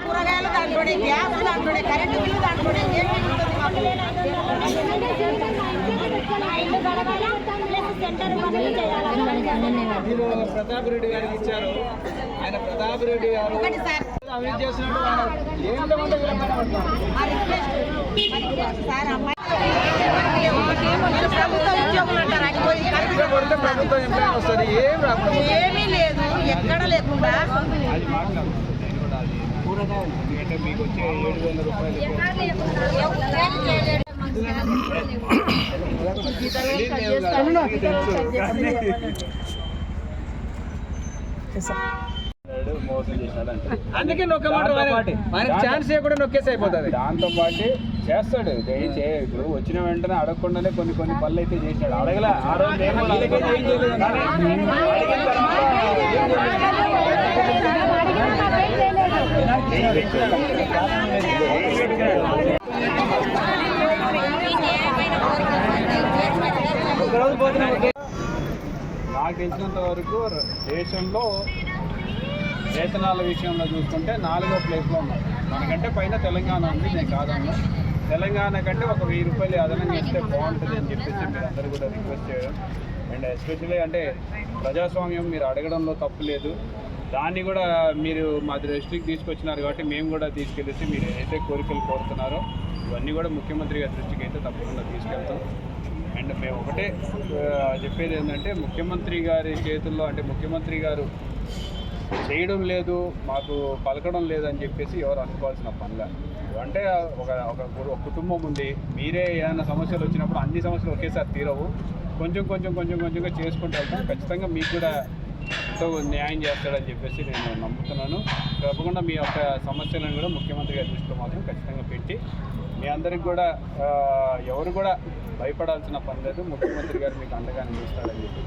కూరగాయలు దాంట్లోనే గ్యాస్ దాంట్లోనే కరెంటు బిల్లు దాంట్లోనే ఏం ఉంటుంది మీరు ప్రతాప్ రెడ్డి గారికి ఇచ్చారు. ఆయన ప్రతాప్ రెడ్డి గారు అవినీతి చేసినట్టు ఆయన రిక్వెస్ట్ సార్ అమ్మాయి ఏమీ లేదు ఎక్కడ లేకుండా మీకు వచ్చే ఏడు రూపాయలు అందుకే నొక్కమాట ఛాన్స్ ఇవ్వకుండా నొక్కేసి అయిపోతుంది. దాంతో పాటు చేస్తాడు ఇప్పుడు వచ్చిన వెంటనే అడగకుండానే కొన్ని కొన్ని పనులు అయితే చేశాడు అడగల ఆ రోజు నాకు తెలిసినంత వరకు దేశంలో వేతనాల విషయంలో చూసుకుంటే నాలుగో ప్లేస్లో ఉన్నాం మనకంటే పైన తెలంగాణ ఉంది నేను కాదన్నా తెలంగాణ కంటే ఒక వెయ్యి రూపాయలు అదనంగా చేస్తే బాగుంటుంది అని చెప్పేసి చెప్పి అందరూ కూడా రిక్వెస్ట్ చేయడం. అండ్ ఎస్పెషల్లీ అంటే ప్రజాస్వామ్యం మీరు అడగడంలో తప్పు లేదు. దాన్ని కూడా మీరు మా దృష్టికి తీసుకొచ్చినారు కాబట్టి మేము కూడా తీసుకెళ్ళేసి మీరు ఏదైతే కోరికలు కోరుతున్నారో ఇవన్నీ కూడా ముఖ్యమంత్రి గారి దృష్టికి అయితే తప్పకుండా తీసుకెళ్తాం. అండ్ మేము ఒకటే చెప్పేది ఏంటంటే ముఖ్యమంత్రి గారి చేతుల్లో అంటే ముఖ్యమంత్రి గారు చేయడం లేదు మాకు పలకడం లేదు అని చెప్పేసి ఎవరు అనుకోవాల్సిన పనిలో. అంటే ఒక ఒక ఒక కుటుంబం ఉంది మీరే ఏదైనా సమస్యలు వచ్చినప్పుడు అన్ని సమస్యలు ఒకేసారి తీరవు. కొంచెం కొంచెం కొంచెం కొంచెంగా చేసుకుంటూ వెళ్తాం ఖచ్చితంగా మీకు కూడా ఎంతో న్యాయం చేస్తాడని చెప్పేసి నేను నమ్ముతున్నాను. తప్పకుండా మీ యొక్క సమస్యలను కూడా ముఖ్యమంత్రి గారి దృష్టిలో మాత్రం ఖచ్చితంగా పెట్టి మీ అందరికి కూడా ఎవరు కూడా భయపడాల్సిన పని లేదు. ముఖ్యమంత్రి గారు మీకు అండగా నిలుస్తాడని చెప్పి